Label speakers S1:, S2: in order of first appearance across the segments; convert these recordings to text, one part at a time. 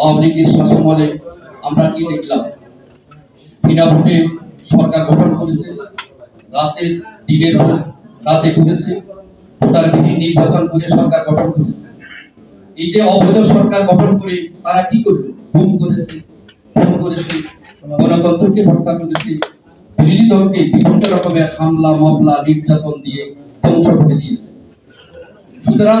S1: আওয়ামী লীগের আমরা কি দেখলাম? বিনা ভোটে সরকার গঠন করেছে, রাতে দিনের রাতে ঢুকেছে, ভোটার নির্বাচন করে সরকার গঠন করেছে। এই যে অবৈধ সরকার গঠন করে তারা কি করবে? গুম করেছে, খুন করেছে, গণতন্ত্রকে হত্যা করেছে, বিরোধী দলকে বিভিন্ন রকমের হামলা মামলা নির্যাতন দিয়ে ধ্বংস করে দিয়েছে। সুতরাং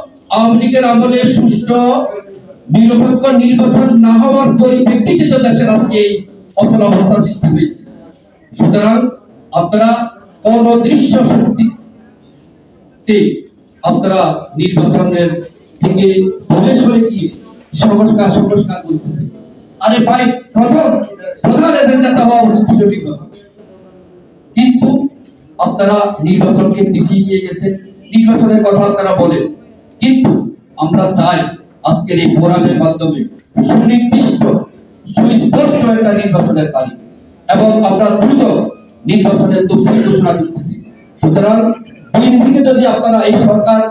S1: আওয়ামী আমলে সুষ্ঠু, নিরপেক্ষ নির্বাচন না হওয়ার পরিপ্রেক্ষিতে তো দেশের আজকে অচল অবস্থা সৃষ্টি হয়েছে। সুতরাং আপনারা শক্তিতে আপনারা নির্বাচনের থেকে সরে সংস্কার সংস্কার বলতেছে আরে ভাই, প্রথম, প্রধান এজেন্ডাটা হওয়া উচিত ছিল কিন্তু আপনারা নির্বাচনকে পিছিয়ে নিয়ে গেছেন। নির্বাচনের কথা আপনারা বলেন। কিন্তু আমরা চাই আজকের এই ফোরামের মাধ্যমে সুনির্দিষ্ট, সুস্পষ্ট একটা নির্বাচনের তারিখ এবং আমরা দ্রুত নির্বাচনের তথ্য ঘোষণা করতেছি। সুতরাং বিএনপিকে যদি আপনারা এই সরকার,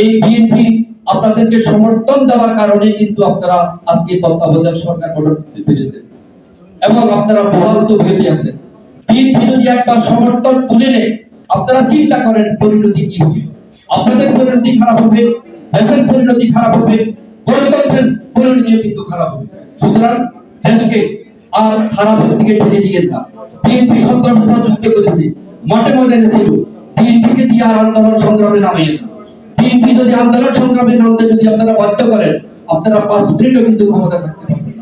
S1: এই বিএনপি আপনাদেরকে সমর্থন দেওয়ার কারণে কিন্তু আপনারা আজকে তত্ত্বাবধায়ক সরকার গঠন করতে পেরেছেন এবং আপনারা বহাল তো ভেবে আছেন। বিএনপি যদি একবার সমর্থন তুলে নেয়, আপনারা চিন্তা করেন পরিণতি কি হবে? আপনাদের পরিণতি খারাপ হবে? দেশের পরিণতি খারাপ হবে, গণতন্ত্রের পরিণতিও কিন্তু খারাপ হবে। সুতরাং দেশকে আর খারাপের দিকে ঠেলে দিয়ে না। বিএনপি বছর যুদ্ধ করেছে, মাঠে ময়দানে ছিল। বিএনপিকে দিয়ে আর আন্দোলন সংগ্রামে নামিয়ে বিএনপি যদি আন্দোলন সংগ্রামে নামতে যদি আপনারা বাধ্য করেন, আপনারা পাঁচ মিনিটও কিন্তু ক্ষমতা থাকতে পারবেন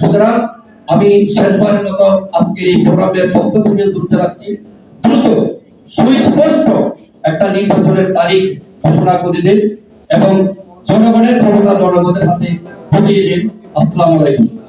S1: সুতরাং আমি শেষবারের মতো আজকের এই ফোরামের পক্ষ থেকে দূরতে রাখছি। দ্রুত, সুস্পষ্ট একটা নির্বাচনের তারিখ ঘোষণা করে দিন। এবং জনগণের ক্ষমতা জনগণের হাতে বুঝিয়ে দিন আসসালামু আলাইকুম।